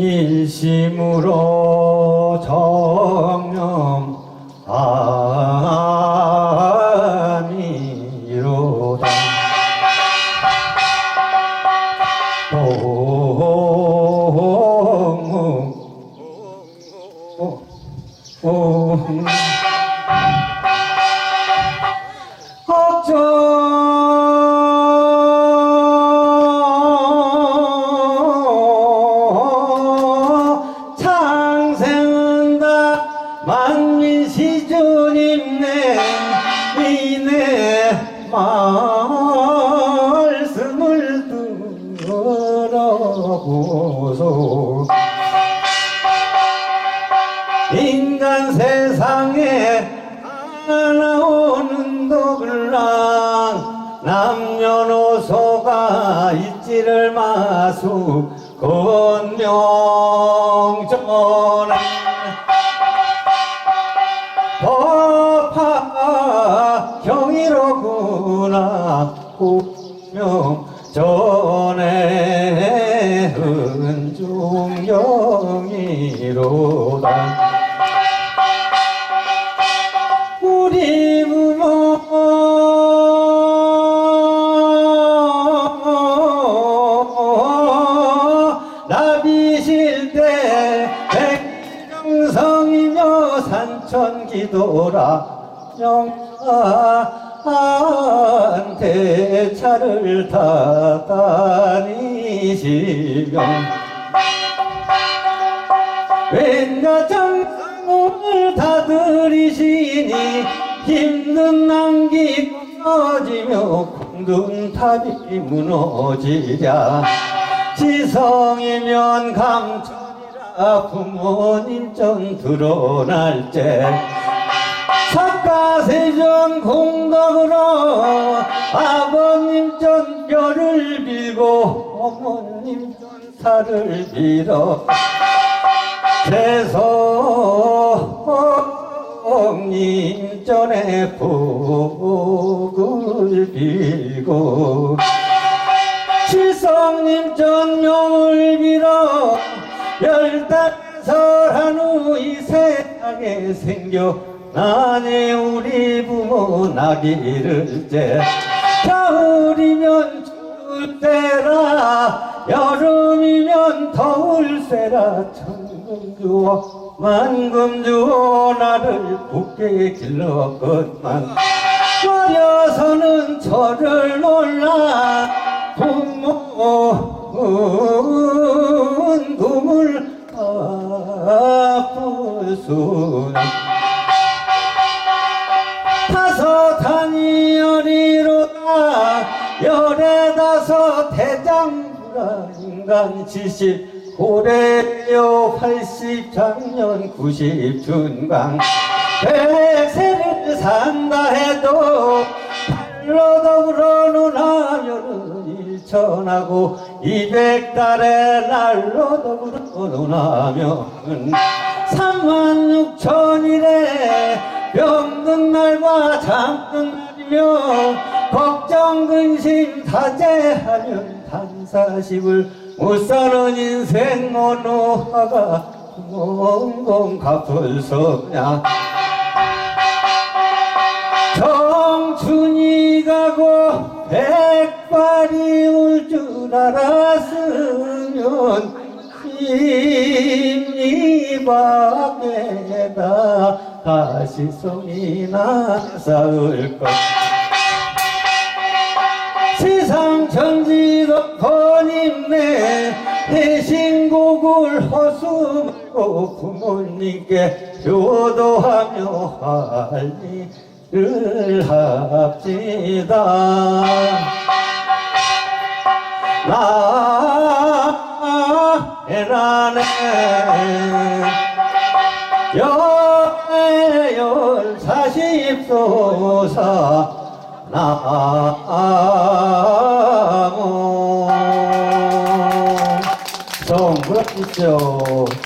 일심으로 정령 아미로다. 옹 억저 이네 말씀을 들어보소. 인간 세상에 나오는 도굴랑 남녀노소가 있지를 마수 건명전에 법하 경 이로구나. 공명 전에 은중경이로다. 우리 부모 나비실 때 백정성이며 산천기도라. 영 한테 차를 타 다니시며 정성을 다 들이시니 힘든 난기 꺼지며 공든탑이 무너지랴. 지성이면 감천이라 부모님 전 드러날 때 석가세전 공덕으로 아버님 전 뼈를 빌고 어머님 전 살을 빌어 대성님 전에 복을 빌고 칠성님 전 명을 빌어 열달설 후이 세상에 생겨 나네 우리 부모 나기를 때 겨울이면 추울 때라 여름이면 더울 때라 천금 주어 만금 주어 나를 굳게 길렀건만. 어려서는 저를 놀라 인간 칠십 고래요 팔십 작년 구십 준강. 백세를 산다 해도 팔로 더불어 논하면은 일천하고 이백 달에 날로 더불어 논하면은 삼만 육천이래 병든 날과 잠든 날이며 걱정 근심 다재하면 단 사십을 못 사는 인생 어느 화가 꽁꽁 갚을 서냐? 청춘이 가고 백발이 올 줄 알았으면 힘이 밖에다 다시 송이나 쌓을 것. 세상 천지도 번임내 대신곡을 허수말고 부모님께 효도하며 할 일을 합시다. 나에라네. 열열 사십소사 나 무 성불하십시오